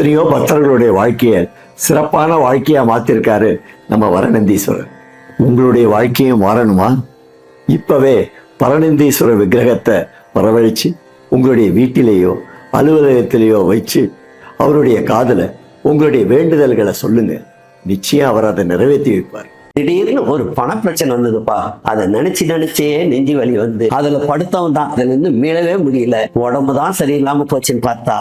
எத்தனையோ பக்தர்களுடைய வாழ்க்கையை சிறப்பான வாழ்க்கையா மாத்திருக்காரு நம்ம வரணந்தீஸ்வரர். உங்களுடைய வாழ்க்கையும் மாறணுமா? இப்பவே பரநந்தீஸ்வரர் விக்கிரகத்தை வரவழைச்சு உங்களுடைய வீட்டிலேயோ அலுவலகத்திலேயோ வச்சு அவருடைய காதல உங்களுடைய வேண்டுதல்களை சொல்லுங்க. நிச்சயம் அவர் அதை நிறைவேற்றி வைப்பார். திடீர்னு ஒரு பண பிரச்சனை வந்ததுப்பா. அதை நினைச்சு நினைச்சே நெஞ்சு வலி வந்து. அதுல படுத்தவன் தான். அதுல இருந்து மீளவே முடியல. உடம்பு தான் சரியில்லாம போச்சுன்னு பார்த்தா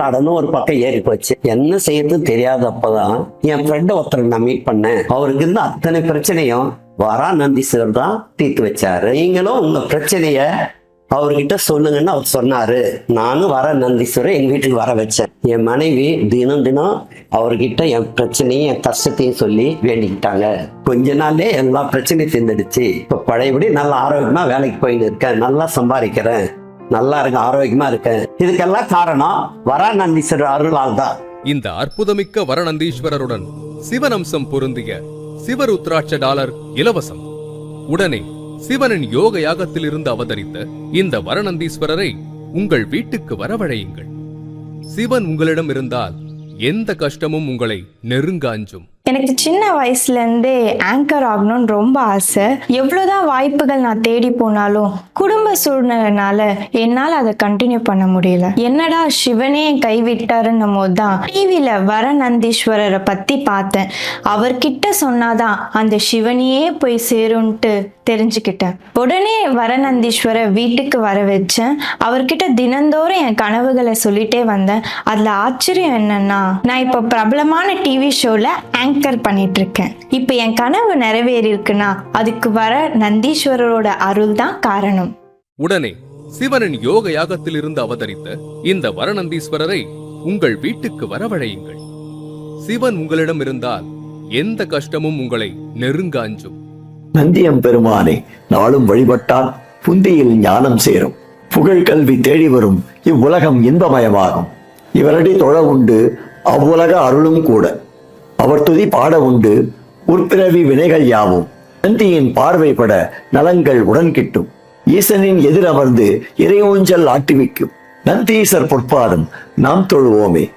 கடனும் ஒரு பக்கம் ஏறி போச்சு. என்ன செய்யறது தெரியாதப்பதான் என் ஃப்ரெண்டை ஒருத்தர் நான் மீட் பண்ணேன். அவருக்கு இருந்த அத்தனை பிரச்சனையும் வரா நந்தீஸ்வரர் தான் தீர்த்து வச்சாரு. நீங்களும் உங்க பிரச்சனைய அவர்கிட்ட சொல்லுங்கன்னு அவர் சொன்னாரு. நானும் வர நந்தீஸ்வரை எங்க வீட்டுக்கு வர வச்சேன். என் மனைவி தினம் தினம் அவர்கிட்ட என் பிரச்சனையும் என் கஷ்டத்தையும் சொல்லி வேண்டிக்கிட்டாங்க. கொஞ்ச நாள்லயே எல்லா பிரச்சனையும் தீர்ந்துடுச்சு. இப்ப பழையபடி நல்லா ஆரோக்கியமா வேலைக்கு போயின்னு இருக்கேன். நல்லா சம்பாதிக்கிறேன். நல்லா இருக்கேன் ஆரோக்கியமா இருக்கேன். இதுக்கெல்லாம் காரணம் வராநந்தீஸ்வரர் அருளால் தான் இந்த அற்புதமிக்க வரணந்தீஸ்வரருடன் சிவனம்சம் பொருந்திய சிவருத்ராட்ச டாலர் இலவசம். உடனே சிவனின் யோக யாகத்திலிருந்து அவதரித்த இந்த வரணந்தீஸ்வரரை உங்கள் வீட்டுக்கு வரவழையுங்கள். சிவன் உங்களிடம் இருந்தால் எந்த கஷ்டமும் உங்களை நெருங்க அஞ்சும். எனக்கு சின்ன வயசுல இருந்தே ஆங்கர் ஆகணும்னு ரொம்ப ஆசை. எவ்வளோதான் வாய்ப்புகள் நான் தேடி போனாலும் குடும்ப சூழ்நிலைனால என்னால் அதை கண்டினியூ பண்ண முடியல. என்னடா சிவனே என் கைவிட்டாருன்னும் போது தான் டிவியில் வர நந்தீஸ்வரரை பற்றி பார்த்தேன். அவர்கிட்ட சொன்னாதான் அந்த சிவனையே போய் சேரும்ன்ட்டு தெரிஞ்சுக்கிட்டேன். உடனே வரநந்தீஸ்வரை வீட்டுக்கு வர வச்சேன். அவர்கிட்ட தினந்தோறும் என் கனவுகளை சொல்லிட்டே வந்தேன். அதில் ஆச்சரியம் என்னன்னா நான் இப்போ பிரபலமான டிவி ஷோவில் ஆங்கர் பண்ணிட்டு இருக்கேன் இப்போ என் கனவு நிறைவேறி இருக்குன்னா அதுக்கு வர நந்தீஸ்வரரோட அருள் தான் காரணம். உடனே சிவனின் யோக யாகத்திலிருந்து அவதரித்த இந்த வரணந்தீஸ்வரரை உங்கள் வீட்டுக்கு வரவழையுங்கள். சிவன் உங்களிடம் இருந்தால் எந்த கஷ்டமும் உங்களை நெருங்க அஞ்சும். நந்தியம் பெருமானை நாளும் வழிபட்டால் புந்தியில் ஞானம் சேரும். புகழ் கல்வி தேடி வரும் இவ்வுலகம் இன்பமயமாகும். இவரடி தொழ உண்டு அவ்வுலக அருளும் கூட. அவர் துதி பாட உண்டு. உற்பிறவி வினைகள் யாவும். நந்தியின் பார்வைப்பட நலங்கள் உடன் கிட்டும். ஈசனின் எதிர் அமர்ந்து இறையூஞ்சல் ஆட்டுவிக்கும். நந்தீசர் பொற்பாதம் நாம் தொழுவோமே.